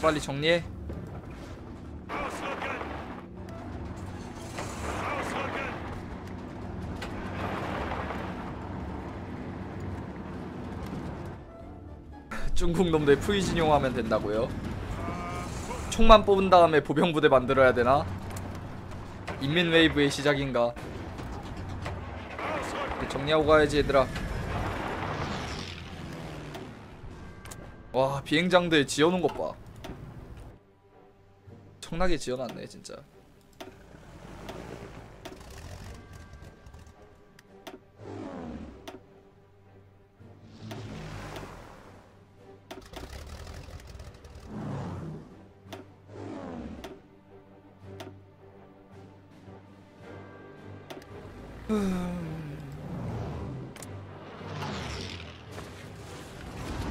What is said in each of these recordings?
빨리 정리해. 중국 놈들 프이진용 하면 된다고요 총만 뽑은 다음에 보병 부대 만들어야 되나? 인민 웨이브의 시작인가 정리하고 가야지 얘들아 와 비행장들 지어놓은 것봐. 청나게 지어놨네 진짜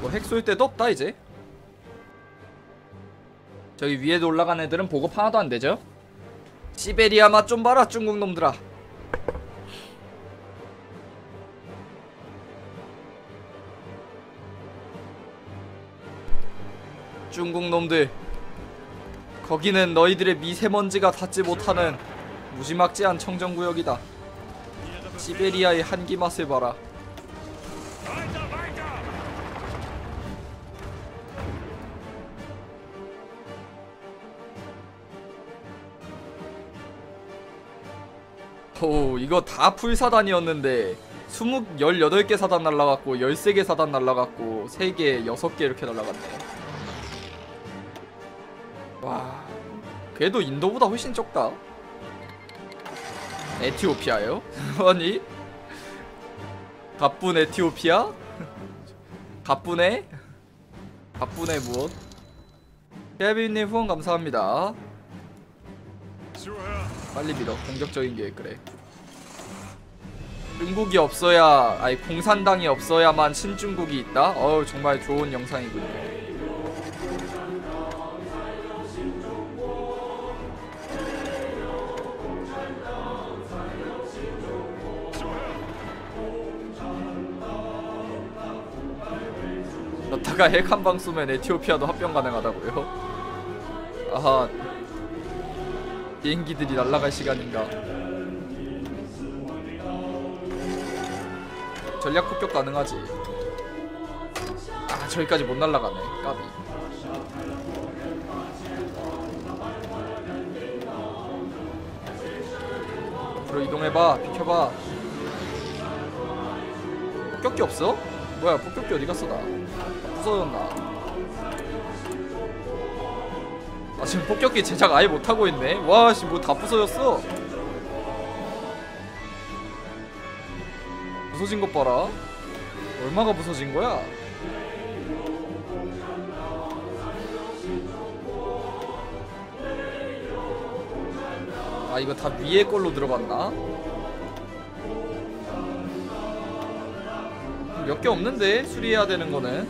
뭐 핵쏠 데도 없다 이제. 저기 위에도 올라간 애들은 보급 하나도 안 되죠? 시베리아 맛 좀 봐라 중국 놈들아. 중국 놈들 거기는 너희들의 미세먼지가 닿지 못하는 무지막지한 청정구역이다. 시베리아의 한기 맛을 봐라 오 이거 다 풀사단이었는데 20, 18개 사단 날라갔고 13개 사단 날라갔고 3개, 6개 이렇게 날라갔네 와 그래도 인도보다 훨씬 적다 에티오피아요? 아니 가쁜 에티오피아? 가뿐해? 가뿐해 무엇? 케빈님 후원 감사합니다. 빨리 밀어 공격적인 계획 그래 중국이 없어야 아니 공산당이 없어야만 신중국이 있다? 어우 정말 좋은 영상이군요. 넣다가 핵 한 방 쏘면 에티오피아도 합병 가능하다고요? 아하 비행기들이 날아갈 시간인가 전략 폭격 가능하지. 아 저기까지 못 날아가네 까비. 앞으로 이동해봐 비켜봐. 폭격기 없어? 뭐야 폭격기 어디 갔어 나? 부서졌나? 아 지금 폭격기 제작 아예 못하고 있네. 와씨 뭐 다 부서졌어 부서진 것 봐라 얼마가 부서진 거야 아 이거 다 위에 걸로 들어갔나? 몇 개 없는데 수리해야 되는 거는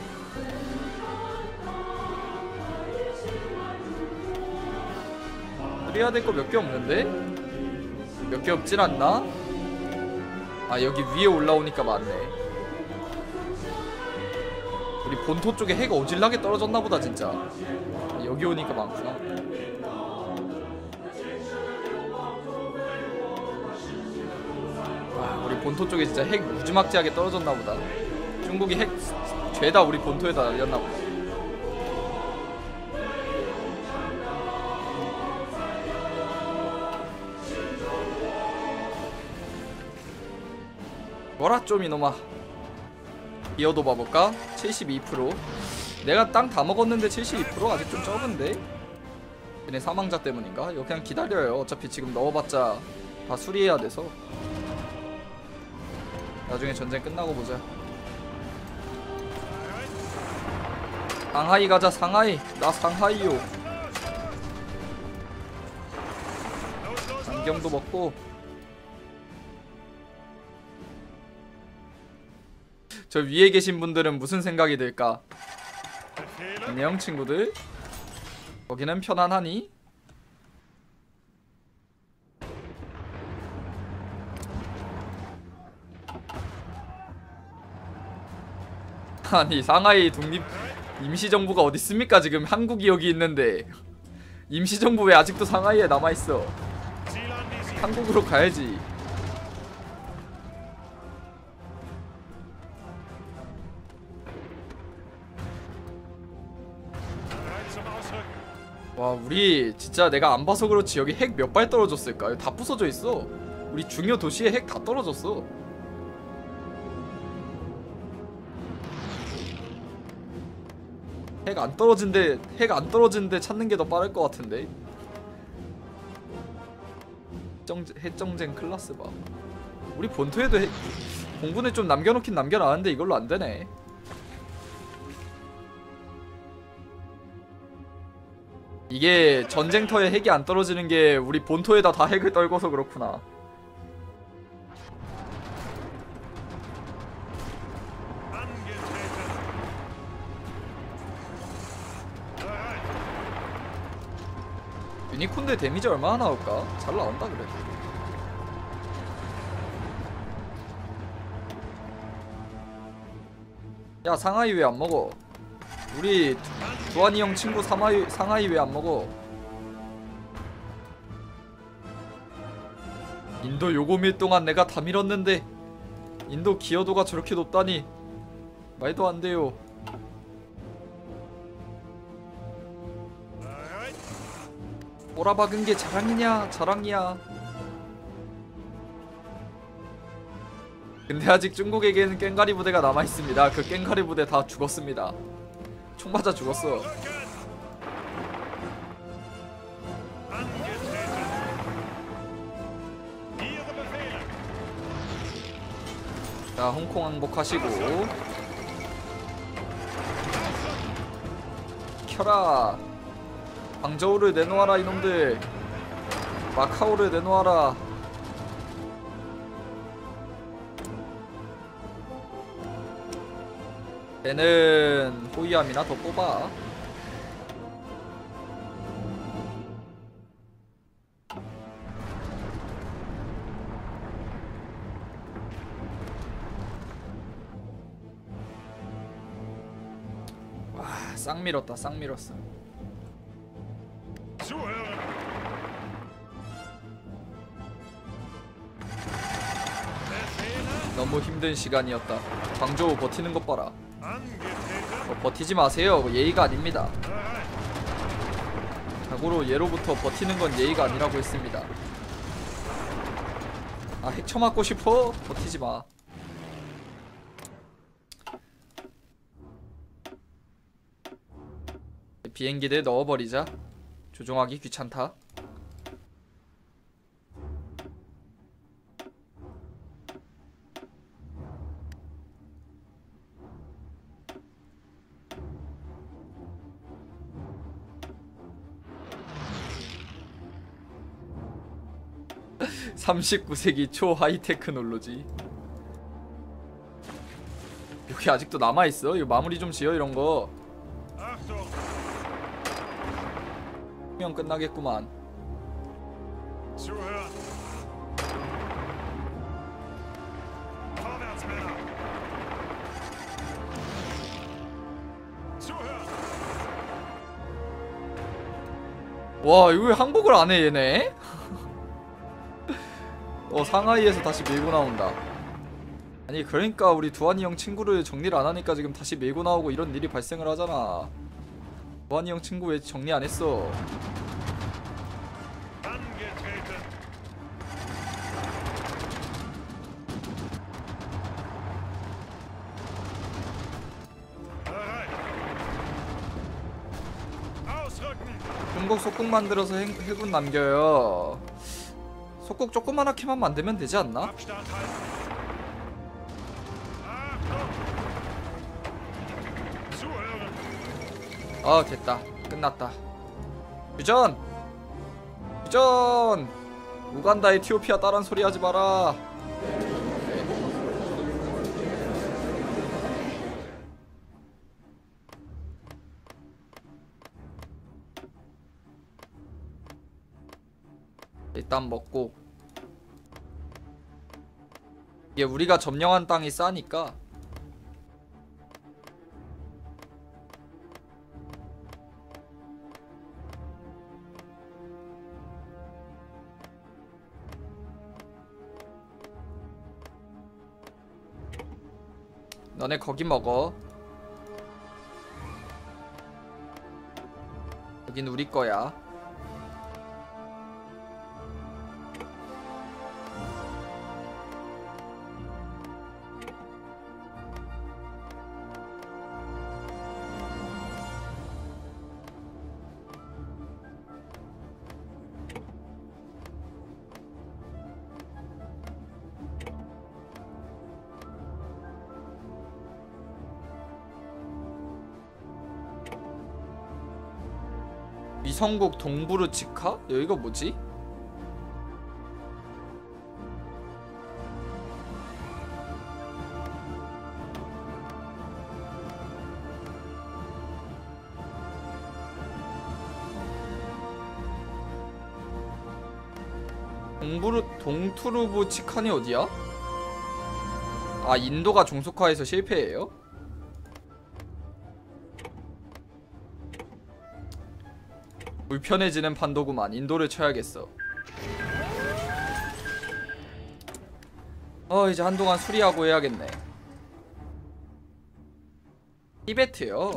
수리해야 될 거 몇 개 없는데? 몇 개 없진 않나? 아 여기 위에 올라오니까 많네. 우리 본토 쪽에 해가 오질나게 떨어졌나 보다 진짜. 여기 오니까 많구나. 와 우리 본토 쪽에 진짜 핵 무지막지하게 떨어졌나 보다. 중국이 핵 죄다 우리 본토에다 날렸나 보다 뭐라 좀 이놈아 이어도 봐볼까? 72% 내가 땅 다 먹었는데 72% 아직 좀 적은데? 얘네 사망자 때문인가? 이거 그냥 기다려요 어차피 지금 넣어봤자 다 수리해야 돼서 나중에 전쟁 끝나고 보자 상하이 가자 상하이 나 상하이요. 안경도 먹고 저 위에 계신 분들은 무슨 생각이 들까? 안녕 친구들 거기는 편안하니? 아니 상하이 독립 임시정부가 어디 있습니까 지금 한국이 여기 있는데 임시정부 왜 아직도 상하이에 남아있어. 한국으로 가야지 우리 진짜 내가 안 봐서 그렇지 여기 핵 몇 발 떨어졌을까? 다 부서져 있어. 우리 중요 도시에 핵 다 떨어졌어. 핵 안 떨어진데 핵 안 떨어지는데 찾는 게 더 빠를 것 같은데. 정, 핵정쟁 클라스 봐. 우리 본토에도 핵, 공군에 좀 남겨놓긴 남겨놨는데 이걸로 안 되네 이게 전쟁터에 핵이 안 떨어지는 게 우리 본토에다 다 핵을 떨궈서 그렇구나. 유니콘데 데미지 얼마나 나올까? 잘 나온다 그래도. 야 상하이 왜 안 먹어? 우리 두- 두한이 형 친구 상하이 상하이 왜 안 먹어? 인도 요고밀 동안 내가 다 밀었는데 인도 기여도가 저렇게 높다니 말도 안 돼요. 꼬라박은 게 자랑이냐 자랑이야 근데 아직 중국에게는 깽가리 부대가 남아있습니다 그 깽가리 부대 다 죽었습니다 총 맞아 죽었어. 자 홍콩 항복하시고. 켜라. 광저우를 내놓아라 이놈들. 마카오를 내놓아라 얘는 호위함이나 더 뽑아 싹 밀었다 싹 밀었어. 너무 힘든 시간이었다 광저우 버티는 것 봐라. 어, 버티지 마세요 예의가 아닙니다. 자고로 예로부터 버티는 건 예의가 아니라고 했습니다. 아 핵쳐 맞고 싶어? 버티지 마. 비행기들 넣어버리자. 조종하기 귀찮다. (39세기) 초 하이테크놀로지 여기 아직도 남아있어 이거 마무리 좀 지어 이런거. 명 끝나겠구만. 와 이거 왜 항복을 안해 얘네? 어 상하이에서 다시 밀고 나온다. 아니 그러니까 우리 두한이 형 친구를 정리를 안 하니까 지금 다시 밀고 나오고 이런 일이 발생을 하잖아. 두한이 형 친구 왜 정리 안 했어. 중국 속국 만들어서 해, 해군 남겨요 속국 조그만하게만 만들면 되지 않나? 아 됐다. 끝났다. 유전! 유전! 우간다 에티오피아 따란 소리 하지 마라 일단 먹고. 이게 우리가 점령한 땅이 싸니까. 너네 거기 먹어. 여긴 우리 거야. 성국 동부르 치카? 여기가 뭐지? 동부르 동투르부 치칸이 어디야? 아 인도가 종속화해서 실패해요? 불편해지는 판도구만 인도를 쳐야겠어 어 이제 한동안 수리하고 해야겠네 티베트요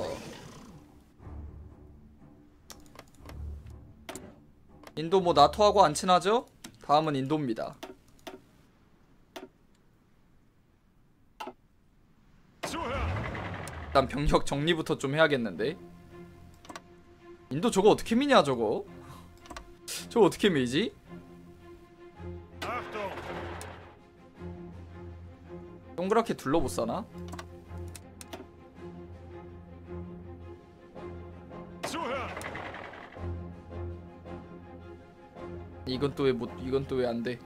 인도 뭐 나토하고 안 친하죠? 다음은 인도입니다! 일단 병력 정리부터 좀 해야겠는데 인도 저거 어떻게 미냐 저거 저거 어떻게 미지? 동그랗게 둘러보싸나? 이건 또 왜 못 이건 또 왜 안 돼?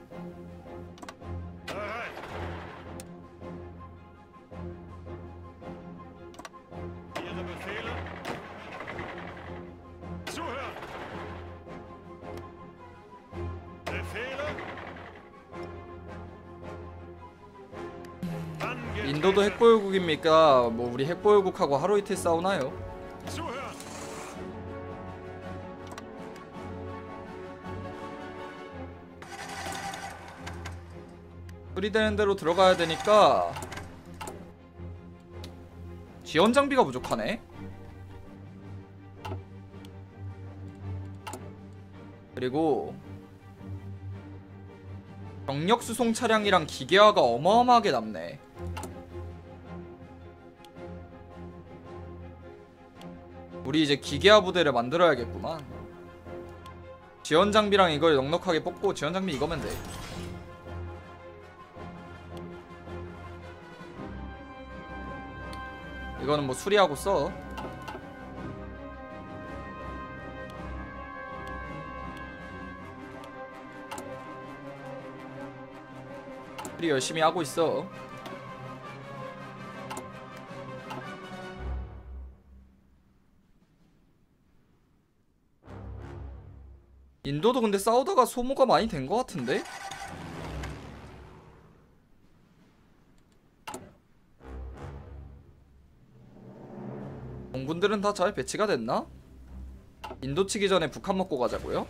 인도도 핵보유국입니까? 뭐 우리 핵보유국하고 하루 이틀 싸우나요? 수리되는 대로 들어가야 되니까 지원 장비가 부족하네. 그리고 병력 수송 차량이랑 기계화가 어마어마하게 남네. 우리 이제 기계화 부대를 만들어야겠구만. 지원 장비랑 이걸 넉넉하게 뽑고 지원 장비 이거면 돼. 이거는 뭐 수리하고 써. 수리 열심히 하고 있어. 인도도 근데 싸우다가 소모가 많이 된 것 같은데? 공군들은 다 잘 배치가 됐나? 인도 치기 전에 북한 먹고 가자고요?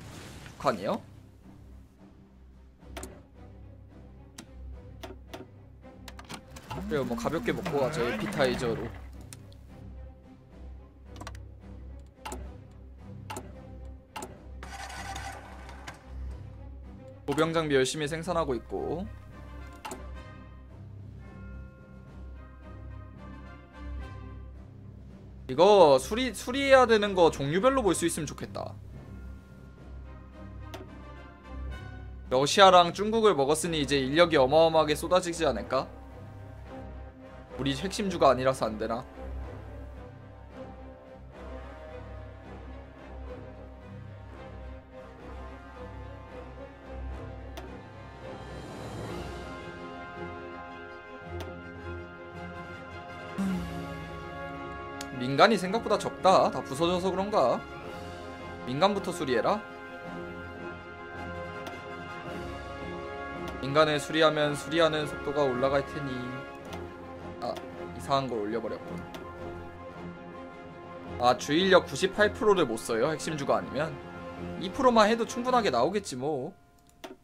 북한이요? 그래요 뭐 가볍게 먹고 가죠 에피타이저로 보병 장비 열심히 생산하고 있고 이거 수리 수리해야 되는 거 종류별로 볼 수 있으면 좋겠다. 러시아랑 중국을 먹었으니 이제 인력이 어마어마하게 쏟아지지 않을까? 우리 핵심주가 아니라서 안 되나? 민간이 생각보다 적다. 다 부서져서 그런가? 민간부터 수리해라. 인간을 수리하면 수리하는 속도가 올라갈 테니. 아, 이상한 걸 올려버렸군. 아, 주인력 98%를 못 써요. 핵심주가 아니면. 2%만 해도 충분하게 나오겠지 뭐.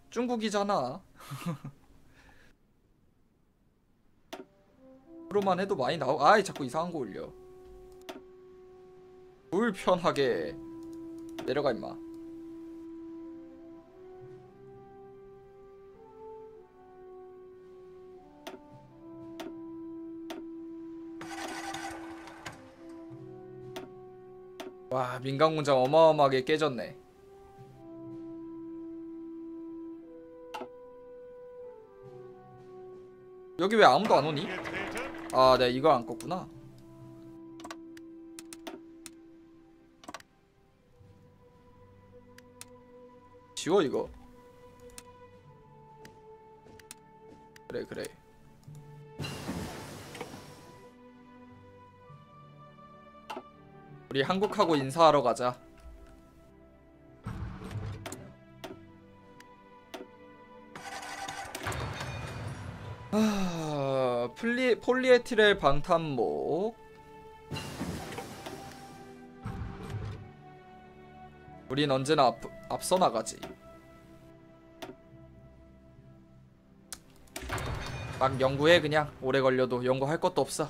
중국이잖아. 프로만 해도 많이 나오 아이 자꾸 이상한 거 올려 불편하게 내려가 임마 와 민간 공장 어마어마하게 깨졌네 여기 왜 아무도 안 오니? 아, 내가 이걸 안 껐구나. 지워 이거. 그래 그래. 우리 한국하고 인사하러 가자. 아, 플리, 폴리에틸 방탄목 우린 언제나 앞, 앞서 나가지 막 연구해 그냥 오래 걸려도 연구할 것도 없어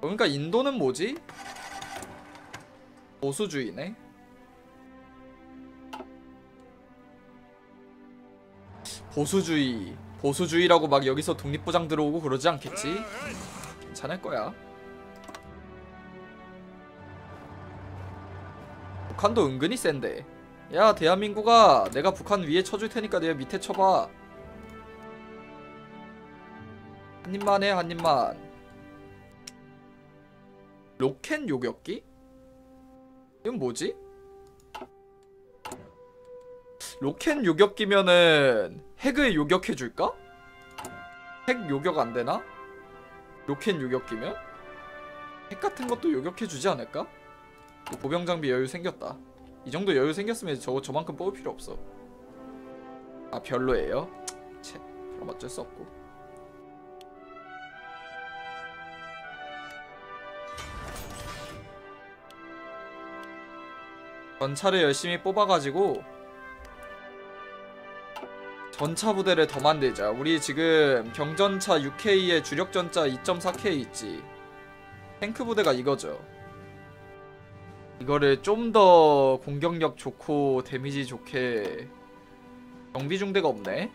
그러니까 인도는 뭐지? 보수주의네. 보수주의, 보수주의라고 막 여기서 독립부장 들어오고 그러지 않겠지? 괜찮을 거야. 북한도 은근히 센데. 야, 대한민국아, 내가 북한 위에 쳐줄 테니까 내가 밑에 쳐봐. 한 입만 해, 한 입만. 로켓 요격기? 이건 뭐지? 로켓 요격기면은 핵을 요격해줄까? 핵 요격 안 되나? 로켓 요격기면? 핵 같은 것도 요격해주지 않을까? 보병 장비 여유 생겼다. 이 정도 여유 생겼으면 저거 저만큼 뽑을 필요 없어. 아 별로예요? 채, 그럼 어쩔 수 없고. 전차를 열심히 뽑아가지고 전차 부대를 더 만들자. 우리 지금 경전차 6K에 주력 전차 2.4K 있지. 탱크 부대가 이거죠. 이거를 좀 더 공격력 좋고 데미지 좋게 경비 중대가 없네.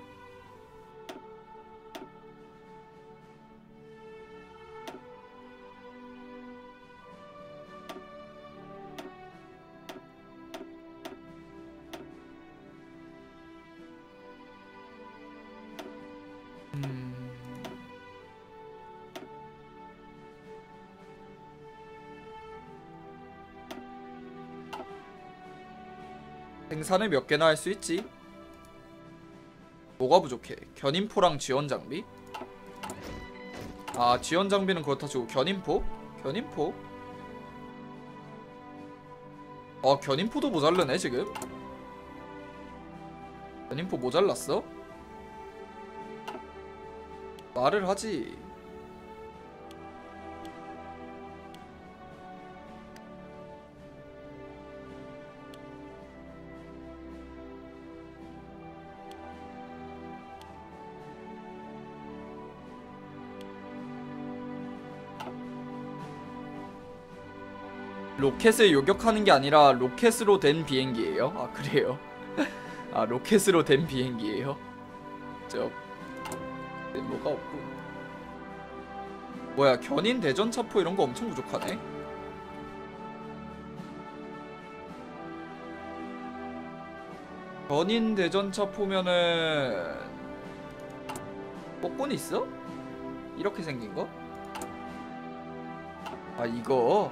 생산을 몇 개나 할 수 있지? 뭐가 부족해? 견인포랑 지원 장비? 아 지원 장비는 그렇다 치고 견인포? 견인포? 어 견인포도 모자르네 지금 견인포 모자랐어? 말을 하지 로켓을 요격하는 게 아니라 로켓으로 된 비행기예요? 아 그래요? 아 로켓으로 된 비행기예요? 저 네, 뭐가 없고 뭐야 견인 대전 차포 이런 거 엄청 부족하네 견인 대전 차포면은 뽀꾼 있어? 이렇게 생긴 거? 아 이거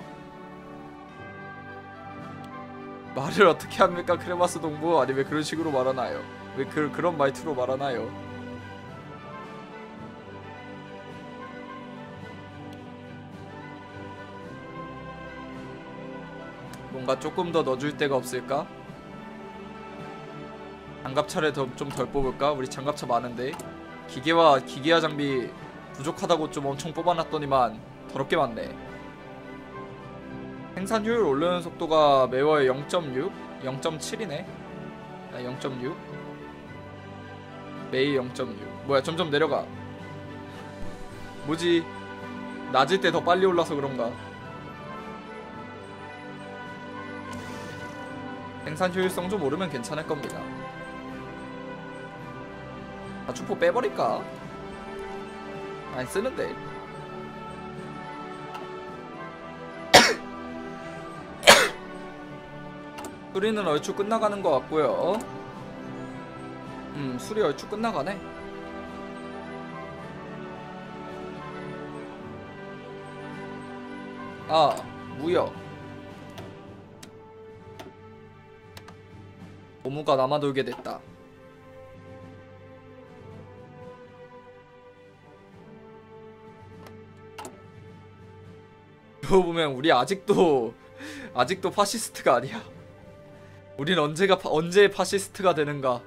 말을 어떻게 합니까? 크레마스 동부? 아니 왜 그런 식으로 말하나요? 왜 그, 그런 말투로 말하나요? 뭔가 조금 더 넣어줄 데가 없을까? 장갑차를 좀 덜 뽑을까? 우리 장갑차 많은데. 기계와 기계화 장비 부족하다고 좀 엄청 뽑아놨더니만 더럽게 많네 생산 효율 올리는 속도가 매월 0.6 0.7이네. 아0.6 메이 0.6 뭐야 점점 내려가. 뭐지? 낮을 때 더 빨리 올라서 그런가? 생산 효율성 좀 오르면 괜찮을 겁니다. 아 주포 빼버릴까? 안 쓰는데 수리는 얼추 끝나가는 것 같고요. 음 수리 얼추 끝나가네. 아 무역. 고무가 남아돌게 됐다. 그거 보면 우리 아직도 아직도 파시스트가 아니야 우린 언제가 파, 언제 파시스트가 되는가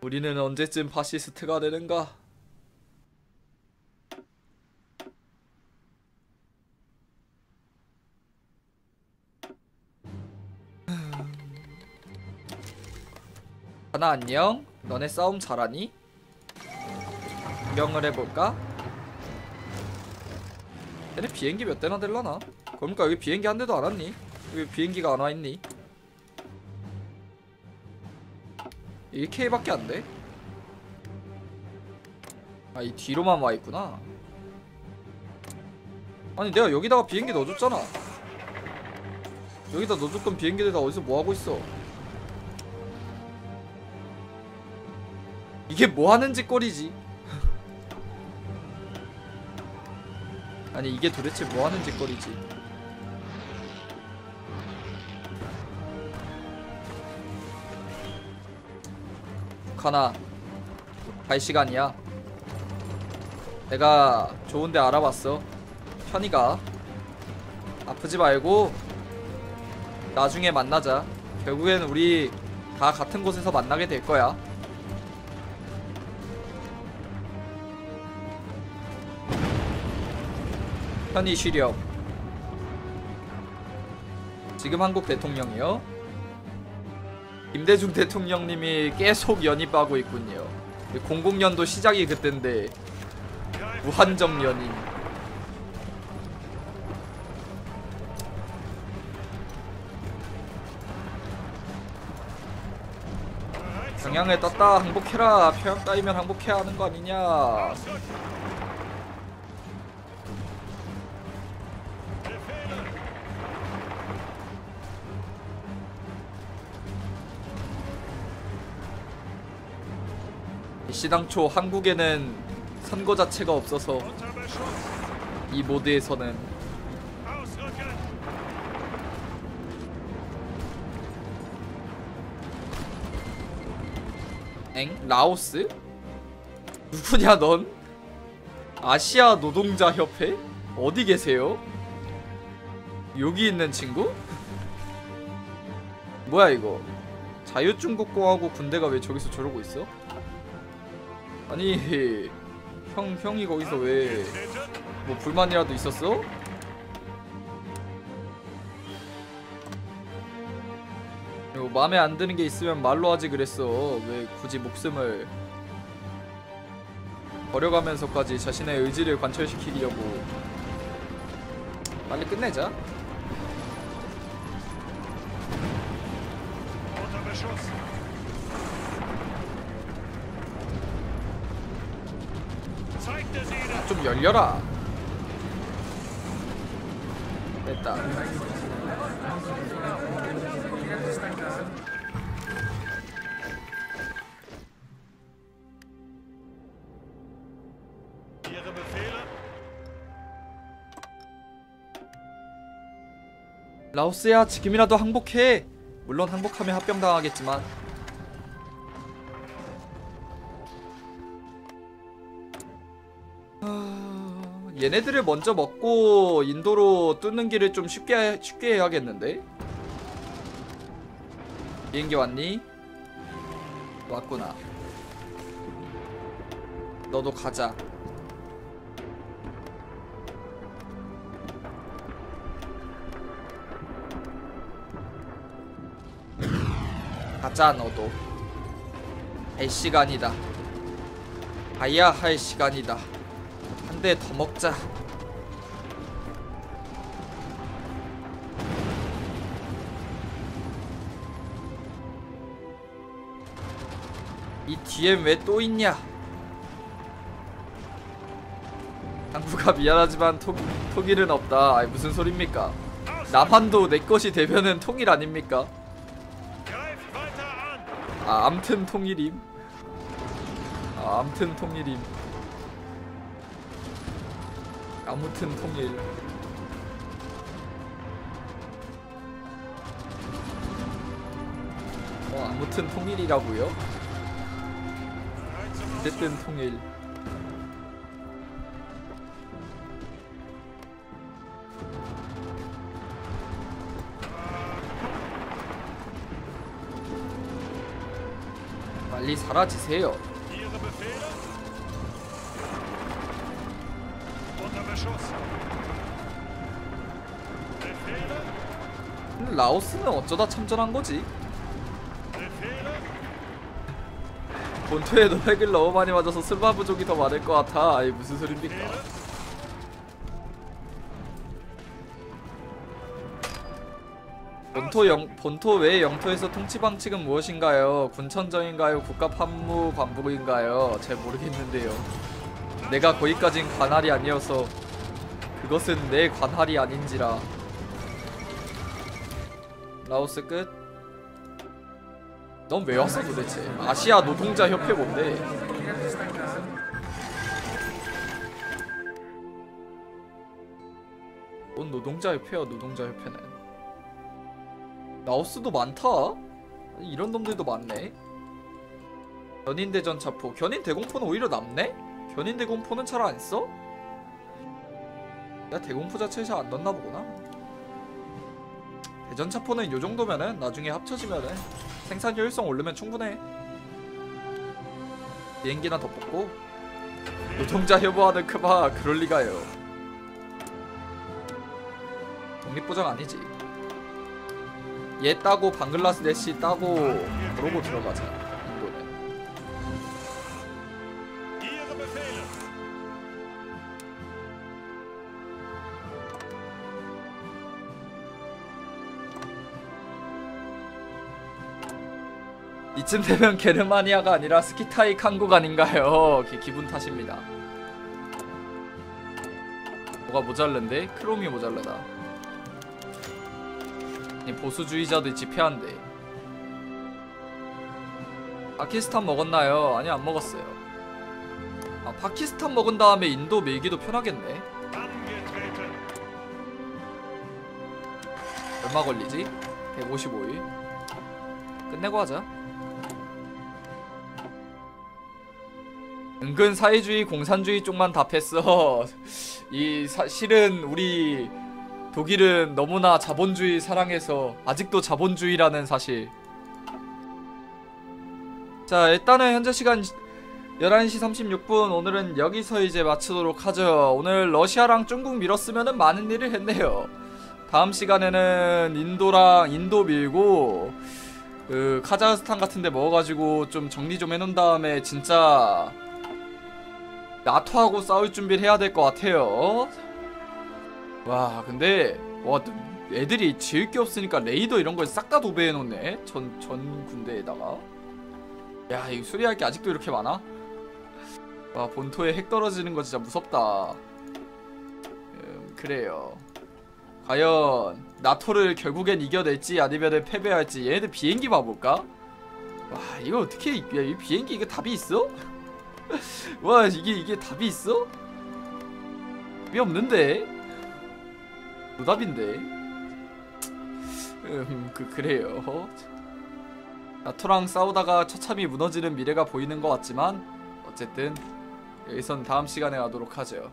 우리는 언제쯤 파시스트가 되는가 하나 안녕 너네 싸움 잘하니? 구경을 해볼까? 얘네 비행기 몇 대나 될라나? 그러니까 여기 비행기 한 대도 안 왔니? 여기 비행기가 안 와있니? 1K밖에 안 돼? 아 이 뒤로만 와있구나 아니 내가 여기다가 비행기 넣어줬잖아 여기다 넣어줬던 비행기들 다 어디서 뭐하고 있어 이게 뭐하는 짓거리지 아니 이게 도대체 뭐하는 짓거리지? 북하나 갈 시간이야. 내가 좋은데 알아봤어. 편히 가. 아프지 말고 나중에 만나자. 결국엔 우리 다 같은 곳에서 만나게 될 거야 편히 쉬렴 지금 한국 대통령이요? 김대중 대통령님이 계속 연입하고 있군요. 00년도 시작이 그땐데 무한정 연임. 경향을 떴다. 항복해라. 표양 따이면 항복해야 하는 거 아니냐 시당초 한국에는 선거 자체가 없어서! 이 모드에서는! 엥? 라오스? 누구냐 넌? 아시아 노동자 협회? 어디 계세요? 여기 있는 친구? 뭐야 이거 자유중국공화국 군대가 왜 저기서 저러고 있어? 아니 형 형이 거기서 왜 뭐! 불만이라도 있었어? 이거 마음에 안 드는 게 있으면 말로 하지 그랬어. 왜 굳이 목숨을 버려가면서까지 자신의 의지를 관철시키려고. 빨리 끝내자. 좀 열려라. 됐다. 라오스야 지금이라도 항복해. 물론 항복하면 합병당하겠지만. 아, 얘네들을 먼저 먹고 인도로 뚫는 길을 좀 쉽게 쉽게 해야겠는데? 비행기 왔니? 왔구나. 너도 가자. 가자 너도. 할 시간이다. 가야 할 시간이다. 한 대 더 먹자. 이 뒤엔 왜또 있냐? 당부가 미안하지만 통, 통일은 없다. 아이 무슨 소립니까? 남한도 내 것이 되면은 통일 아닙니까! 아 암튼 통일임. 아 암튼 통일임 아무튼 통일. 어 아무튼 통일이라고요? 어쨌든 통일. 빨리 사라지세요 라오스는 어쩌다 참전한 거지? 본토에도 핵을 너무 많이 맞아서 슬바 부족이 더 많을 것 같아. 아이 무슨? Befehle? 본토 영 본토 외 영토에서 통치 방식은 무엇인가요? 군천정인가요? 국가 판무 관부인가요? 잘 모르겠는데요. 내가 거기까진 관할이 아니어서 그것은 내 관할이 아닌지라. 라오스 끝. 넌 왜 왔어 도대체? 아시아 노동자 협회 뭔데? 뭔 노동자 협회야 노동자 협회는? 라오스도 많다. 이런 놈들도 많네. 견인 대전 차포. 견인 대공포는 오히려 남네? 견인 대공포는 잘 안 써? 내가 대공포 자체를 잘안 넣나 보구나. 대전 차포는 요 정도면은 나중에 합쳐지면은 생산 효율성 오르면 충분해. 비행기나 더 뽑고 노동자 협의하는 크바 그럴 리가요. 독립보장 아니지. 얘 따고 방글라데시 따고 그러고 들어가자 이쯤 되면 게르마니아가 아니라 스키타이 칸국 아닌가요 기, 기분 탓입니다 뭐가 모자른데? 크롬이 모자르다 이 보수주의자들 집회한대 파키스탄 먹었나요? 아니 안 먹었어요 아 파키스탄 먹은 다음에 인도 밀기도 편하겠네! 얼마 걸리지? 155일 끝내고 하자 은근 사회주의 공산주의 쪽만 답했어 이 사 실은 우리 독일은 너무나 자본주의 사랑해서 아직도 자본주의라는 사실. 자 일단은 현재 시간 11시 36분. 오늘은 여기서 이제 마치도록 하죠. 오늘 러시아랑 중국 밀었으면 많은 일을 했네요. 다음 시간에는 인도랑 인도 밀고 그 카자흐스탄 같은데 먹어가지고 좀 정리 좀 해놓은 다음에 진짜 나토하고 싸울 준비를 해야 될 것 같아요. 와 근데 와 애들이 지을 게 없으니까 레이더 이런 걸 싹 다 도배해놓네 전 전 군대에다가 야 이거 수리할 게 아직도 이렇게 많아? 와 본토에 핵 떨어지는 거 진짜 무섭다. 음, 그래요. 과연 나토를 결국엔 이겨낼지 아니면 패배할지 얘네들 비행기 봐볼까? 와 이거 어떻게 야, 이 비행기 이게 답이 있어? 와 이게 이게 답이 있어? 답이 없는데? 노답인데? 음 그 그래요. 나토랑 싸우다가 처참히 무너지는 미래가 보이는 것 같지만 어쨌든 여기선 다음 시간에 하도록 하죠